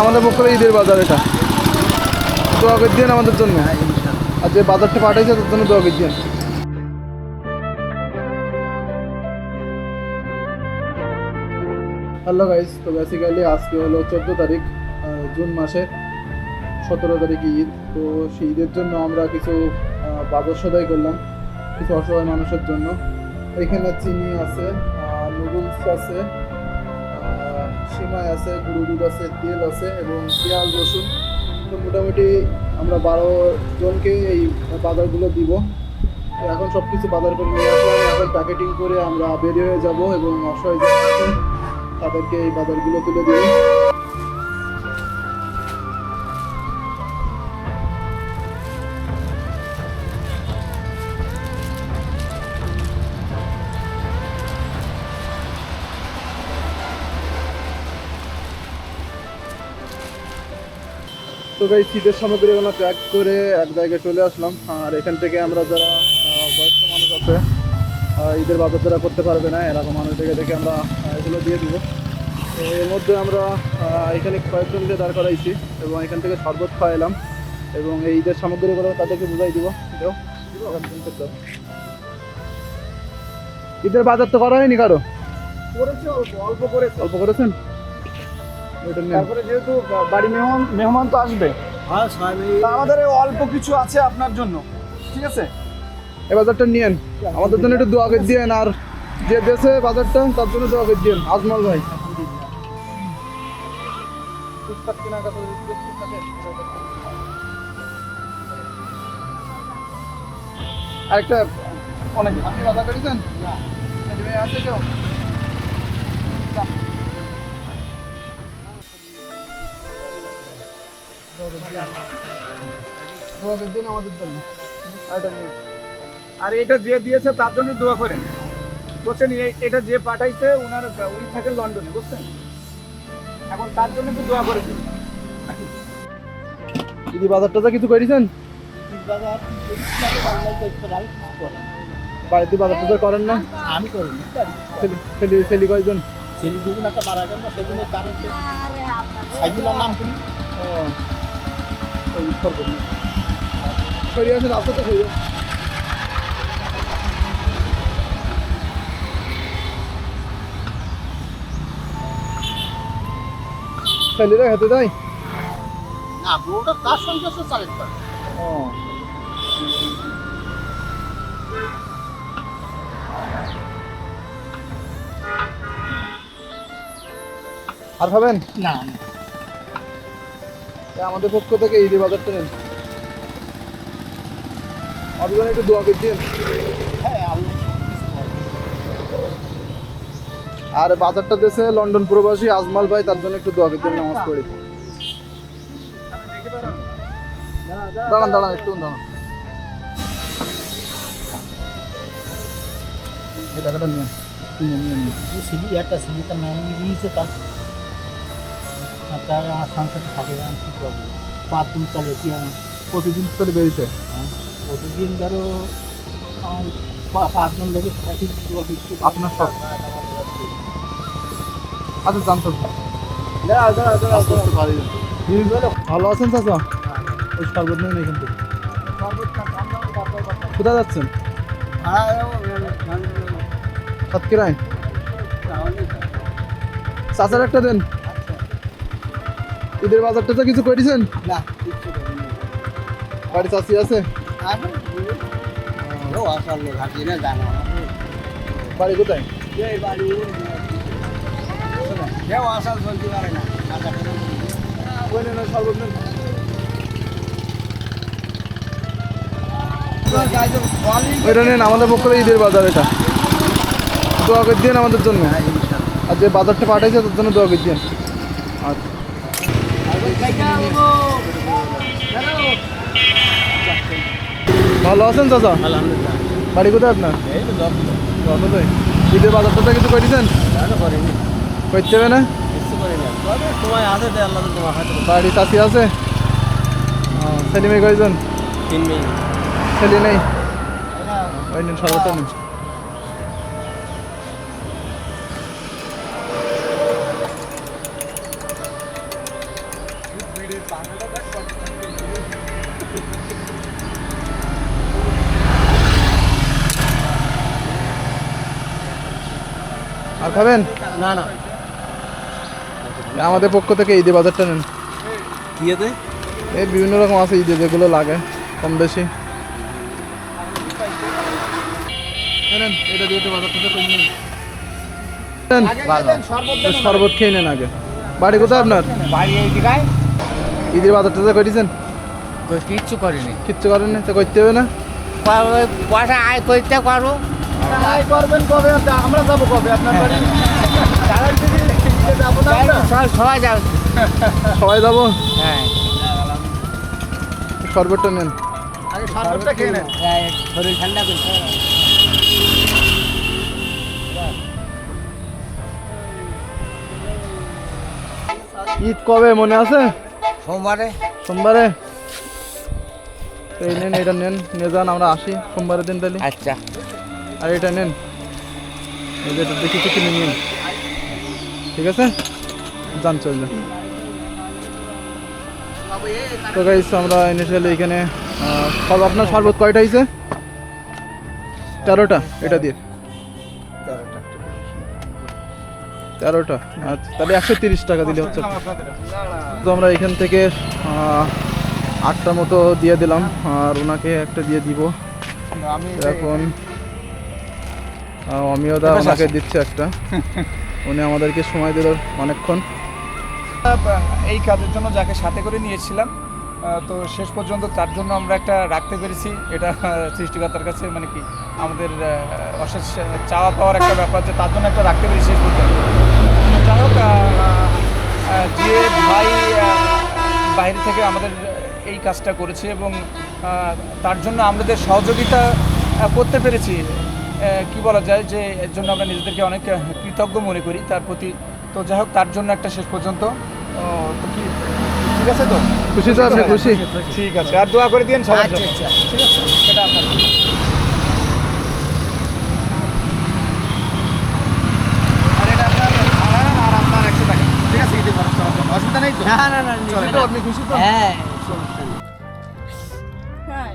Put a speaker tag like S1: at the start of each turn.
S1: আমাদের ঈদের বাজার এটা। দোয়া আমাদের জন্য। আর যে বাজারটা পাঠাইছে তার জন্য দোয়া করে হ্যালো গাইস তো বেসিক্যালি আজকে হলো চোদ্দ তারিখ জুন মাসে সতেরো তারিখ ঈদ। তো সেই ঈদের জন্য আমরা কিছু বাজার সদাই করলাম, কিছু অসহায় মানুষের জন্য। এখানে চিনি আছে নুডলস আছে সিমাই আছে গুঁড়ো দুধ আছে, তেল আছে এবং পেঁয়াজ, রসুন। তো মোটামুটি আমরা বারো জনকে এই বাজারগুলো দিব। এখন সব কিছু বাজার করে নিয়ে আসলাম। এখন প্যাকেটিং করে আমরা বেরিয়ে হয়ে যাব এবং অসহায় তাদেরকে এই বাজারগুলো তুলে দিব। তো ভাই শীতের সামগ্রীগুলো প্যাক করে এক জায়গায় চলে আসলাম। আর এখান থেকে আমরা যারা বয়স্ক মানুষ আছে ঈদের বাজার যারা করতে পারবে না এরকম মানুষদেরকে দেখে আমরা এগুলো দিয়ে দিব। তো এর মধ্যে আমরা এখানে কয়েকজনকে দাঁড় করাইছি এবং এখান থেকে শরবত খাওয়াইলাম এবং এই ঈদের সামগ্রীগুলো তাদেরকে বুঝাই দিব। ঈদের বাজার তো করা হয়নি কারও?
S2: করেছে অল্প অল্প করেছে।
S1: অল্প করেছেন?
S2: তারপরে যেহেতু বাড়ি মেহমান মেহমান তো আসবে। তা আমাদের অল্প কিছু আছে আপনার জন্য ঠিক আছে?
S1: এই বাজারটা নিয়েন। আমাদের জন্য একটু দোয়া করে দিয়েন আর যে দেশে বাজারটা তার জন্য দোয়া করে দিয়েন। আজমাল ভাই। আরেকটা
S2: অনেক
S1: আপনি বাজার করেছেন? আছে কেউ দিন আমাদের জন্য।
S2: আর এটা যে দিয়েছে তার জন্য দোয়া করেন। বুঝছেন এটা যে পাঠাইছে ওনার উনি থাকেন লন্ডনে বুঝছেন? এখন তার জন্য একটু দোয়া করে দিন
S1: দিদি বাজার টাজার কিছু করেছেন? বাড়িতে বাজার টাজার করেন না?
S3: আমি করি
S1: ছেলে- ছেলে ছেলে কয়জন?
S3: ছেলে দুজন একটা মারা গেল সেদিনে কারণ নাম শুনি
S1: সরিয়ে সরিয়ে ছেলেরা হেঁটে যায়
S3: না পুরোটা তার সঙ্গে চালিত করে
S1: ও। আর খাবেন?
S3: না।
S1: আমাদের পক্ষ থেকে যে বাজারটা নেন। আপনারা একটু দোয়া করে দিন।
S3: হ্যাঁ
S1: আর বাজারটা দেশে লন্ডন প্রবাসী আজমাল ভাই তার জন্য একটু দোয়া করে দিন নামাজ পড়ি। দাঁড়ান দাঁড়ান একটু দাঁড়ান। এই টাকাটা নিয়ে নিয়ে নিয়ে নিয়ে
S3: ছিলি একটা তার নাম নিয়েছে তার। আমার থাকে আমি কি করব? পাঁচ দিন চলে কি আমার
S1: প্রতিদিন করে বেরিয়েছে
S3: হ্যাঁ? প্রতিদিন ধরো আমার পা- পাঁচ লেগে
S1: আপনার সব আচ্ছা জানতো ভালো আছেন চাচা? ওই সর্বত নেই থেকে। কোথায় যাচ্ছেন? সাতক্ষীরায় চাচার একটা দেন। ঈদের বাজারটা তো কিছু করেছেন
S3: না
S1: বাড়ি চাষি আছে? বাড়ি কোথায়?
S3: কেউ চলতে পারে না।
S1: ওইটা নেন আমাদের পক্ষ থেকে ঈদের বাজার এটা। দোয়া করে দিন আমাদের জন্য। আর যে বাজারটা পাঠাইছে তার জন্য দোয়া করে দিন আচ্ছা। ভালো আছেন চাচা?
S3: আলহামদুলিল্লাহ।
S1: বাড়ি কোথায় আপনার? ঈদের বাজারটা কিছু করেছেন করতে হবে না? বাড়ি চাষি আছে ছেলে মেয়ে কয়জন? ছেলে নেই? ওই নিন সর্বত আর খাবেন?
S3: না না।
S1: আমাদের পক্ষ থেকে ঈদে বাজারটা নেন। এই বিভিন্ন রকম আছে ঈদে যেগুলো লাগে কম বেশি। সরবত শরবত খেয়ে নেন আগে। বাড়ি কোথায় আপনার?
S2: বাড়ি
S1: ঈদের বাজারটা টাজার করেছেন?
S3: কিচ্ছু করিনি।
S1: কিচ্ছু করেনি তো করতে হবে না?
S3: পয়সা আয় করতে পারো
S2: আয় করবেন কবে? আমরা যাব কবে? আপনার বাড়ি? তারা যাব
S3: সবাই
S1: সবাই যাব।
S3: হ্যাঁ।
S1: শরবতটা নেন।
S2: শরবতটা খেয়ে নেন।
S3: শরীর ঠান্ডা করছে
S1: ঈদ কবে মনে আছে?
S3: সোমবারে?
S1: সোমবারে? এই নেন এটা নেন নিয়ে যান আমরা আসি সোমবারের দিন তাহলে।
S3: আচ্ছা।
S1: আর এটা নেন। এটা দেখি কিছু কিনে নিন। ঠিক আছে? যান চল তো গাইস আমরা ইনিশিয়ালি এখানে সব আপনার শরবত কয়টা হয়েছে তেরোটা এটা দিয়ে। তেরোটা। আচ্ছা তাহলে একশো তিরিশ টাকা দিলে হচ্ছে। তো আমরা এখান থেকে আটটা মতো দিয়ে দিলাম। আর ওনাকে একটা দিয়ে দিব। এখন অমিয়দা ওনাকে দিচ্ছে একটা। উনি আমাদেরকে সময় দিল অনেকক্ষণ।
S2: এই কাজের জন্য যাকে সাথে করে নিয়েছিলাম তো শেষ পর্যন্ত তার জন্য আমরা একটা রাখতে পেরেছি। এটা সৃষ্টিকর্তার কাছে মানে কি আমাদের অশেষ চাওয়া পাওয়ার একটা ব্যাপার যে তার জন্য একটা রাখতে পেরেছি শেষ পর্যন্ত। যাই হোক যে ভাই বাইরে থেকে আমাদের এই কাজটা করেছে এবং তার জন্য আমাদের সহযোগিতা করতে পেরেছি। কি বলা যায় যে এর জন্য আমরা নিজেদেরকে অনেক কৃতজ্ঞ মনে করি। তার প্রতি তো যাই হোক তার জন্য একটা শেষ পর্যন্ত। তো কি ঠিক আছে তো?
S1: খুশি তো আপনি খুশি
S2: ঠিক আছে আর দোয়া করে দিন সবার জন্য।
S3: আচ্ছা,
S2: ঠিক আছে সেটা আপনার আর এটা আপনার ভাড়া আর আপনার একশো টাকা ঠিক আছে ঈদের খরচ করার জন্য অসুবিধা নেই তো
S3: না না না
S2: আপনি খুশি তো
S3: হ্যাঁ
S4: ভাই